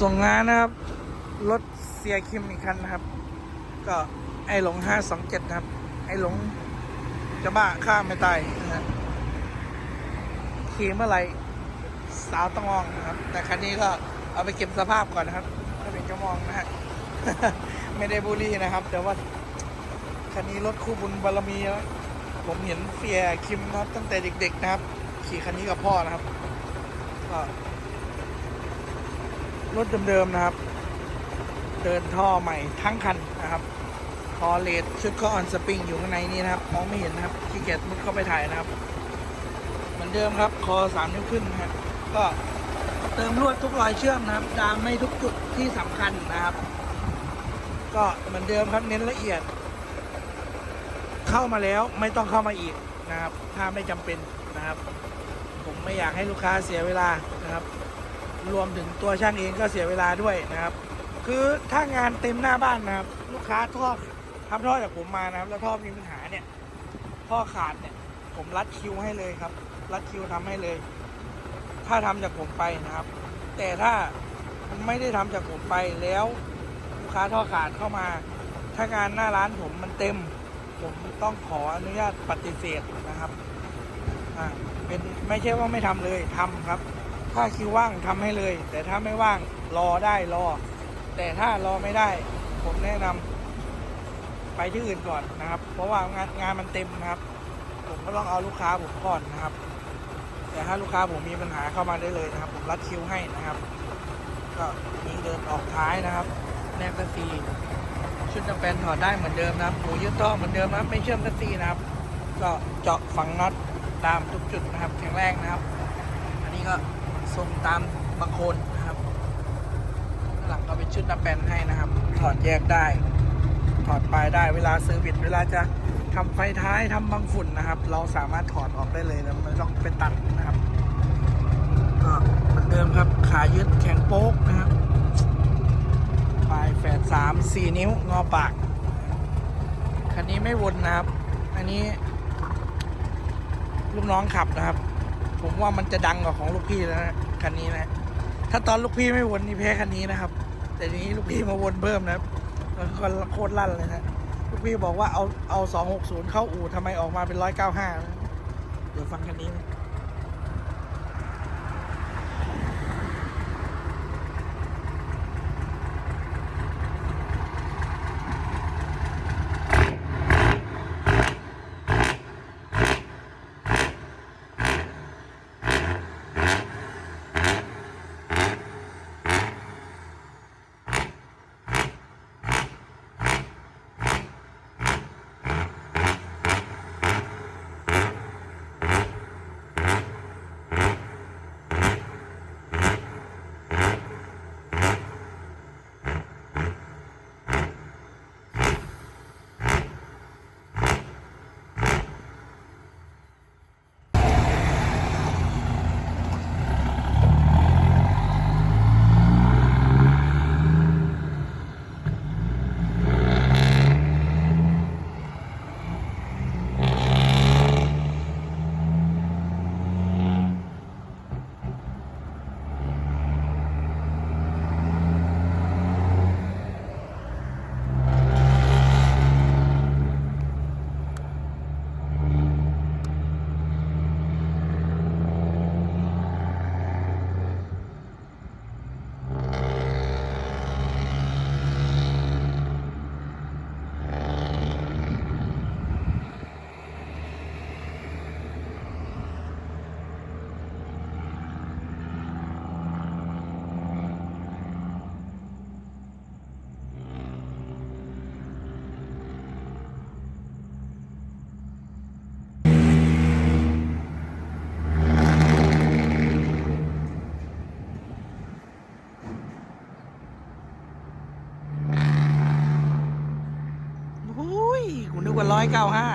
ส่งงานนะครับ รถเสียคิมอีกคันนะครับ ก็ไอหลงห้าสองเจ็ดนะครับ ไอหลงจะบ้าฆ่าไม่ตายนะฮะขี่เมื่อไหร่สาวต้องมองนะครับ แต่คันนี้ก็เอาไปเก็บสภาพก่อนนะครับถ้าเป็นจะมองนะฮะไม่ได้บูลลี่นะครับ แต่ว่าคันนี้รถคู่บุญบารมีนะผมเห็นเสียคิมนะครับตั้งแต่เด็ก ๆ นะครับ ขี่คันนี้กับพ่อนะครับก็ รถเดิมๆนะครับ เดินท่อใหม่ทั้งคันนะครับคอเลดชุดข้อออนสปริงอยู่ข้างในนี้นะครับมองไม่เห็นนะครับขี้เกียจมุดเข้าไปถ่ายนะครับ เหมือนเดิมครับ คอสามนิ้วขึ้นนะฮะก็เติมลวดทุกรอยเชื่อมนะครับ ดามไม่ทุกจุดที่สำคัญนะครับ ก็เหมือนเดิมครับเน้นละเอียด เข้ามาแล้วไม่ต้องเข้ามาอีกนะครับ ถ้าไม่จำเป็นนะครับ ผมไม่อยากให้ลูกค้าเสียเวลานะครับ รวมถึงตัวช่างเองก็เสียเวลาด้วยนะครับ คือถ้างานเต็มหน้าบ้านนะครับ ลูกค้าท่อทำท่อจากผมมานะครับ แล้วท่อมีปัญหาเนี่ยท่อขาดเนี่ย ผมรัดคิวให้เลยครับ รัดคิวทำให้เลย ถ้าทำจากผมไปนะครับ แต่ถ้าไม่ได้ทำจากผมไปแล้วลูกค้าท่อขาดเข้ามา ถ้างานหน้าร้านผมมันเต็ม ผมต้องขออนุญาตปฏิเสธนะครับอ่าเป็นไม่ใช่ว่าไม่ทำเลยทำครับ ถ้าคิวว่างทำให้เลย แต่ถ้าไม่ว่างรอได้รอ แต่ถ้ารอไม่ได้ ผมแนะนำไปที่อื่นก่อนนะครับ เพราะว่างานงานมันเต็มนะครับ ผมก็ต้องเอาลูกค้าผมก่อนนะครับ แต่ถ้าลูกค้าผมมีปัญหาเข้ามาได้เลยนะครับ ผมรัดคิวให้นะครับ ก็มีเดินออกท้ายนะครับแนบกระซีชุดน้ำแปนถอดได้เหมือนเดิมนะครับหูยึดท่อเหมือนเดิมนะครับไม่เชื่อมกระซีนะครับ ก็เจาะฝังน็อตตามทุกจุดนะครับแข็งแรงนะครับ อันนี้ก็ ทรงตามบางคนนะครับหลังก็เป็นชุดน้ำแปนให้นะครับ ถอดแยกได้ ถอดปลายได้เวลาซื้อบิดเวลาจะทำไฟท้ายทำบางฝุ่นนะครับ เราสามารถถอดออกได้เลยแล้วไม่ต้องไปตัดนะครับก็เหมือนเดิมครับขายึดแข็งโป๊กนะครับปลายแฝดสามสี่นิ้วงอปากคันนี้ไม่วนนะครับ อันนี้ลูกน้องขับนะครับ ผมว่ามันจะดังกว่าของลูกพี่แล้วนะคันนี้นะ ถ้าตอนลูกพี่ไม่วนนี่แพ้คันนี้นะครับ แต่ทีนี้ลูกพี่มาวนเพิ่มนะครับมันก็โคตรลั่นเลยนะลูกพี่บอกว่าเอาเอาสองหกศูนย์เข้าอู่ทำไมออกมาเป็นร้อยเก้าห้าเดี๋ยวฟังคันนี้นะ นึกว่าร้อยเก้าห้า